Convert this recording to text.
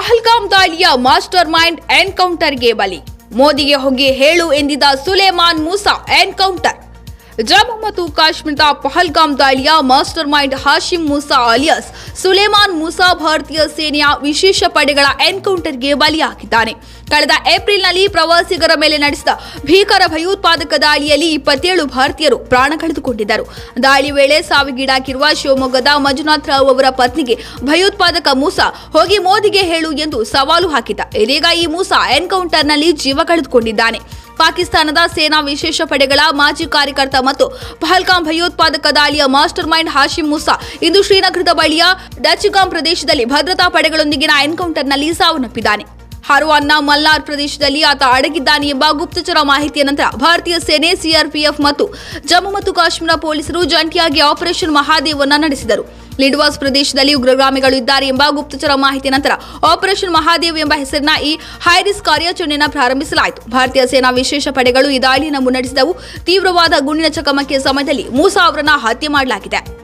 ಪಹಲ್ಗಾಮ್ ದಾಳಿಯ master mind ಎನ್ಕೌಂಟರ್ಗೆ ಬಲಿ. ಮೋದಿಗೆ ಹೋಗಿ ಹೇಳು ಎಂದಿದ್ದ ಸುಲೇಮಾನ್ ಮೂಸಾ ಎನ್ಕೌಂಟರ್. ಜಮ್ಮು ಮತ್ತು ಕಾಶ್ಮೀರದ ಪಹಲ್ಗಾಮ್ ದಾಳಿಯ mastermind Hashim Musa alias, Soleimani Musa ಭಾರತೀಯ ಸೇನೆಯ ವಿಶೇಷ ಪಡೆಗಳ ಎನ್ಕೌಂಟರ್ಗೆ ಬಲಿಯಾಗಿದ್ದಾನೆ. ಕಳೆದ ಏಪ್ರಿಲ್ನಲ್ಲಿ ಪ್ರವಾಸಿಗರ ಮೇಲೆ ನಡೆಸಿದ ಭೀಕರ ಭಯೋತ್ಪಾದಕ ದಾಳಿಯಲ್ಲಿ ಇಪ್ಪತ್ತೇಳು ಭಾರತೀಯರು ಪ್ರಾಣ ಕಳೆದುಕೊಂಡಿದ್ದರು. ದಾಳಿ ವೇಳೆ ಸಾವಿಗೀಡಾಗಿರುವ ಶಿವಮೊಗ್ಗದ ಮಂಜುನಾಥ್ ರಾವ್ ಅವರ ಪತ್ನಿಗೆ ಭಯೋತ್ಪಾದಕ ಮೂಸಾ ಹೋಗಿ ಮೋದಿಗೆ ಹೇಳು ಎಂದು ಸವಾಲು ಹಾಕಿದ್ದ. ಇದೀಗ ಈ ಮೂಸಾ ಎನ್ಕೌಂಟರ್ನಲ್ಲಿ ಜೀವ ಕಳೆದುಕೊಂಡಿದ್ದಾನೆ. ಪಾಕಿಸ್ತಾನದ ಸೇನಾ ವಿಶೇಷ ಪಡೆಗಳ ಮಾಜಿ ಕಾರ್ಯಕರ್ತ ಮತ್ತು ಪಹಲ್ಗಾಮ್ ಭಯೋತ್ಪಾದಕ ದಾಳಿಯ ಮಾಸ್ಟರ್ ಮೈಂಡ್ ಹಾಶಿಂ ಮುಸಾ ಇಂದು ಶ್ರೀನಗರದ ಬಳಿಯ ಡಚ್ಗಾಂ ಪ್ರದೇಶದಲ್ಲಿ ಭದ್ರತಾ ಪಡೆಗಳೊಂದಿಗಿನ ಎನ್ಕೌಂಟರ್ನಲ್ಲಿ ಸಾವನ್ನಪ್ಪಿದ್ದಾನೆ. ಹರ್ವಾನ್ನ ಮಲ್ಲಾರ್ ಪ್ರದೇಶದಲ್ಲಿ ಆತ ಅಡಗಿದ್ದಾನೆ ಎಂಬ ಗುಪ್ತಚರ ಮಾಹಿತಿಯ ನಂತರ ಭಾರತೀಯ ಸೇನೆ, ಸಿಆರ್ಪಿಎಫ್ ಮತ್ತು ಜಮ್ಮು ಮತ್ತು ಕಾಶ್ಮೀರ ಪೊಲೀಸರು ಜಂಟಿಯಾಗಿ ಆಪರೇಷನ್ ಮಹಾದೇವನ್ನ ನಡೆಸಿದರು. ಲಿಡ್ವಾಸ್ ಪ್ರದೇಶದಲ್ಲಿ ಉಗ್ರಗಾಮಿಗಳು ಇದ್ದಾರೆ ಎಂಬ ಗುಪ್ತಚರ ಮಾಹಿತಿ ನಂತರ ಆಪರೇಷನ್ ಮಹಾದೇವ್ ಎಂಬ ಹೆಸರಿನ ಈ ಹೈರಿಸ್ ಕಾರ್ಯಾಚರಣೆಯನ್ನು ಪ್ರಾರಂಭಿಸಲಾಯಿತು. ಭಾರತೀಯ ಸೇನಾ ವಿಶೇಷ ಪಡೆಗಳು ಈ ದಾಳಿಯನ್ನು ಮುನ್ನಡೆಸಿದವು. ತೀವ್ರವಾದ ಗುಂಡಿನ ಚಕಮಕಿಯ ಸಮಯದಲ್ಲಿ ಮೂಸಾ ಅವರನ್ನ ಹತ್ಯೆ ಮಾಡಲಾಗಿದೆ.